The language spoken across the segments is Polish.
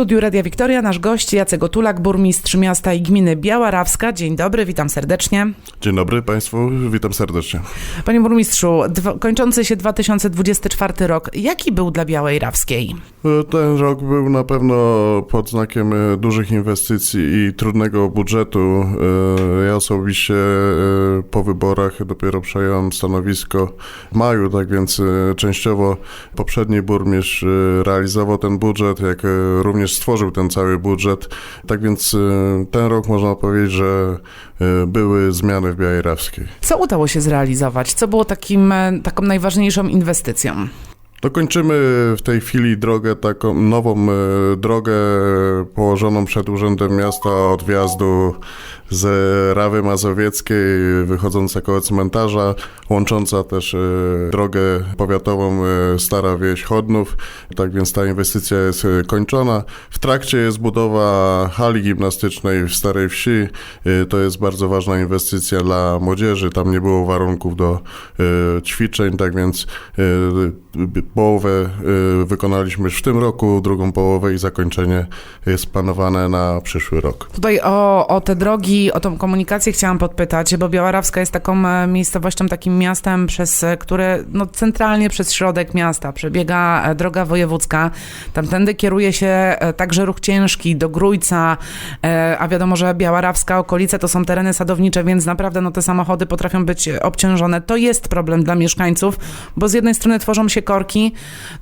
studiu Radia Wiktoria nasz gość Jacek Otulak, burmistrz miasta i gminy Biała Rawska. Dzień dobry, witam serdecznie. Dzień dobry Państwu, witam serdecznie. Panie burmistrzu, kończący się 2024 rok, jaki był dla Białej Rawskiej? Ten rok był na pewno pod znakiem e, dużych inwestycji i trudnego budżetu. E, Ja osobiście e, po wyborach dopiero przejąłem stanowisko w maju, tak więc e, częściowo poprzedni burmistrz e, realizował ten budżet, jak e, stworzył ten cały budżet. Tak więc e, ten rok można powiedzieć, że e, były zmiany w Białej Rawskiej. Co udało się zrealizować? Co było takim, e, taką najważniejszą inwestycją? Dokończymy w tej chwili drogę, taką nową e, drogę położoną przed Urzędem Miasta od wjazdu z Rawy Mazowieckiej, wychodząca koło cmentarza, łącząca też e, drogę powiatową e, Stara Wieś Chodnów. Tak więc ta inwestycja jest kończona. W trakcie jest budowa hali gimnastycznej w Starej Wsi. To jest bardzo ważna inwestycja dla młodzieży. Tam nie było warunków do ćwiczeń, tak więc połowę e, wykonaliśmy już w tym roku, drugą połowę i zakończenie jest planowane na przyszły rok. Tutaj o, o te drogi, o tą komunikację chciałam podpytać, bo Biała Rawska jest taką e, miejscowością, takim miastem, przez e, które no, centralnie przez środek miasta przebiega e, droga wojewódzka. Tamtędy kieruje się także ruch ciężki do Grójca, a wiadomo, że Biała Rawska, okolice to są tereny sadownicze, więc naprawdę no, te samochody potrafią być obciążone. To jest problem dla mieszkańców, bo z jednej strony tworzą się korki,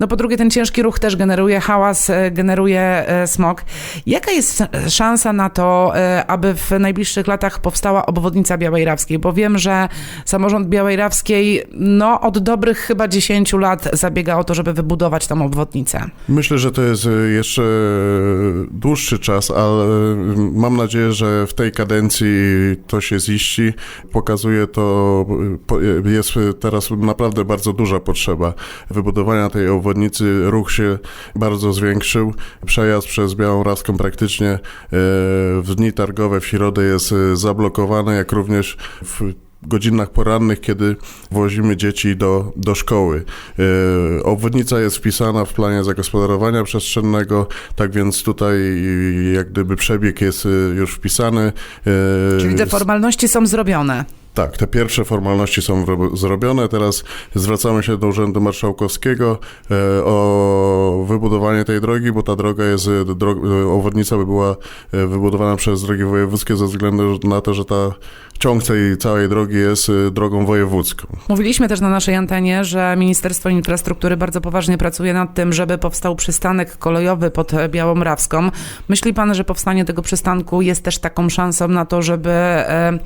no po drugie ten ciężki ruch też generuje hałas, e, generuje e, smog. Jaka jest szansa na to, e, aby w najbliższych latach powstała obwodnica Białej Rawskiej? Bo wiem, że samorząd Białej Rawskiej no, od dobrych chyba 10 lat zabiega o to, żeby wybudować tą obwodnicę. Myślę, że to jest jeszcze dłuższy czas, ale mam nadzieję, że w tej kadencji to się ziści. Pokazuje to, jest teraz naprawdę bardzo duża potrzeba wybudowania tej obwodnicy. Ruch się bardzo zwiększył. Przejazd przez Białą Rawską praktycznie e, w dni targowe w środę jest e, zablokowany, jak również w godzinach porannych, kiedy wozimy dzieci do, do szkoły. E, obwodnica jest wpisana w planie zagospodarowania przestrzennego, tak więc tutaj jak gdyby przebieg jest już wpisany. Czyli te formalności są zrobione. Tak, te pierwsze formalności są zrobione. Teraz zwracamy się do Urzędu Marszałkowskiego e, o wybudowanie tej drogi, bo ta droga jest, e, dro- e, obwodnica by była wybudowana przez drogi wojewódzkie ze względu na to, że ta ciąg tej całej drogi jest drogą wojewódzką. Mówiliśmy też na naszej antenie, że Ministerstwo Infrastruktury bardzo poważnie pracuje nad tym, żeby powstał przystanek kolejowy pod Białą Rawską. Myśli pan, że powstanie tego przystanku jest też taką szansą na to, żeby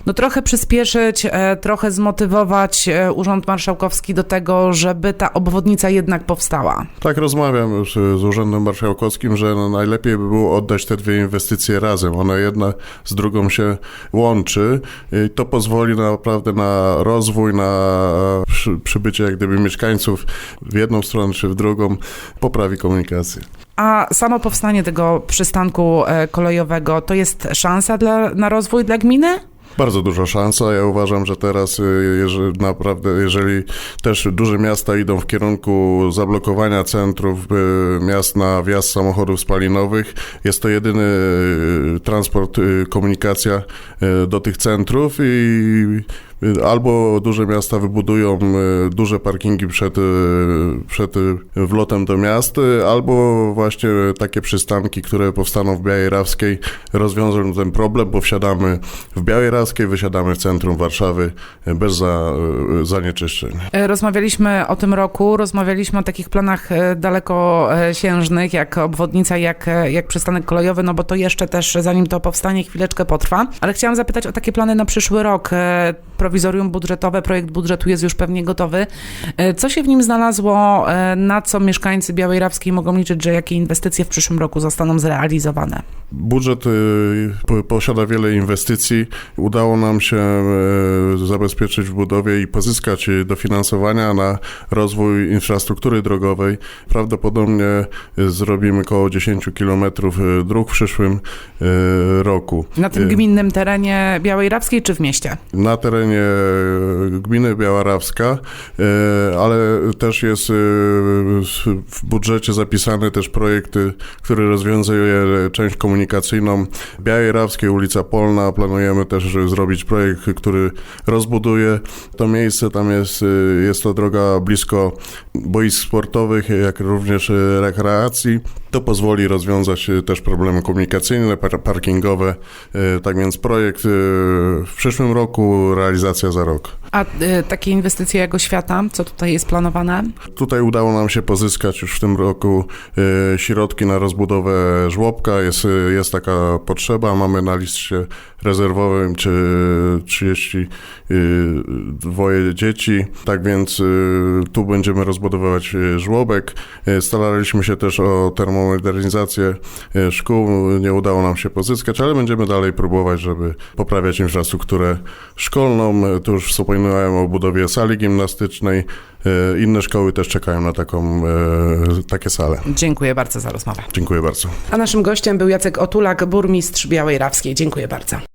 no, trochę przyspieszyć, e, trochę zmotywować e, Urząd Marszałkowski do tego, żeby ta obwodnica jednak powstała? Tak rozmawiam już e, z Urzędem Marszałkowskim, że no najlepiej by było oddać te dwie inwestycje razem. One jedna z drugą się łączy i to pozwoli naprawdę na rozwój, na przy, przybycie jak gdyby mieszkańców w jedną stronę czy w drugą, poprawi komunikację. A samo powstanie tego przystanku kolejowego to jest szansa dla, na rozwój dla gminy? Bardzo duża szansa. Ja uważam, że teraz y, jeżeli, naprawdę, jeżeli też duże miasta idą w kierunku zablokowania centrów y, miast na wjazd samochodów spalinowych, jest to jedyny y, transport, komunikacja do tych centrów i albo duże miasta wybudują y, duże parkingi przed, y, przed y, wlotem do miast, albo właśnie takie przystanki, które powstaną w Białej Rawskiej rozwiążą ten problem, bo wsiadamy w Białej Rawskiej, wysiadamy w centrum Warszawy bez za, zanieczyszczeń. E, Rozmawialiśmy o tym roku, rozmawialiśmy o takich planach e, dalekosiężnych, jak obwodnica, jak, e, jak przystanek kolejowy, no bo to jeszcze też, zanim to powstanie, chwileczkę potrwa. Ale chciałam zapytać o takie plany na przyszły rok. E, Prowizorium budżetowe, projekt budżetu jest już pewnie gotowy. E, Co się w nim znalazło, e, na co mieszkańcy Białej Rawskiej mogą liczyć, że jakie inwestycje w przyszłym roku zostaną zrealizowane? Budżet y, po- posiada wiele inwestycji. Udało nam się y, zabezpieczyć w budowie i pozyskać y, dofinansowania na rozwój infrastruktury drogowej. Prawdopodobnie y, zrobimy około 10 km dróg w przyszłym roku. Na tym gminnym terenie Białej Rawskiej czy w mieście? Na terenie e, gminy Białarawska, e, ale też jest e, w budżecie zapisany też projekt, e, który rozwiązuje część komunikacyjną Białej Rawskiej, ulica Polna. Planujemy też zrobić projekt, który rozbuduje to miejsce. Tam jest, e, jest to droga blisko boisk sportowych, jak również rekreacji. To pozwoli rozwiązać e, też problemy komunikacyjne, par- parkingowe. E, Tak więc projekt e, w przyszłym roku, realizacja za rok. A y, takie inwestycje jak oświata, co tutaj jest planowane? Tutaj udało nam się pozyskać już w tym roku środki na rozbudowę żłobka. Jest, jest taka potrzeba. Mamy na liście rezerwowym czy 32 dzieci. Tak więc tu będziemy rozbudowywać żłobek. Staraliśmy się też o termomodernizację e, szkół. Nie udało nam się pozyskać, ale będziemy dalej próbować, żeby poprawiać infrastrukturę szkolną. Tu już wspominałem o budowie sali gimnastycznej. E, Inne szkoły też czekają na taką, e, takie sale. Dziękuję bardzo za rozmowę. Dziękuję bardzo. A naszym gościem był Jacek Otulak, burmistrz Białej Rawskiej. Dziękuję bardzo.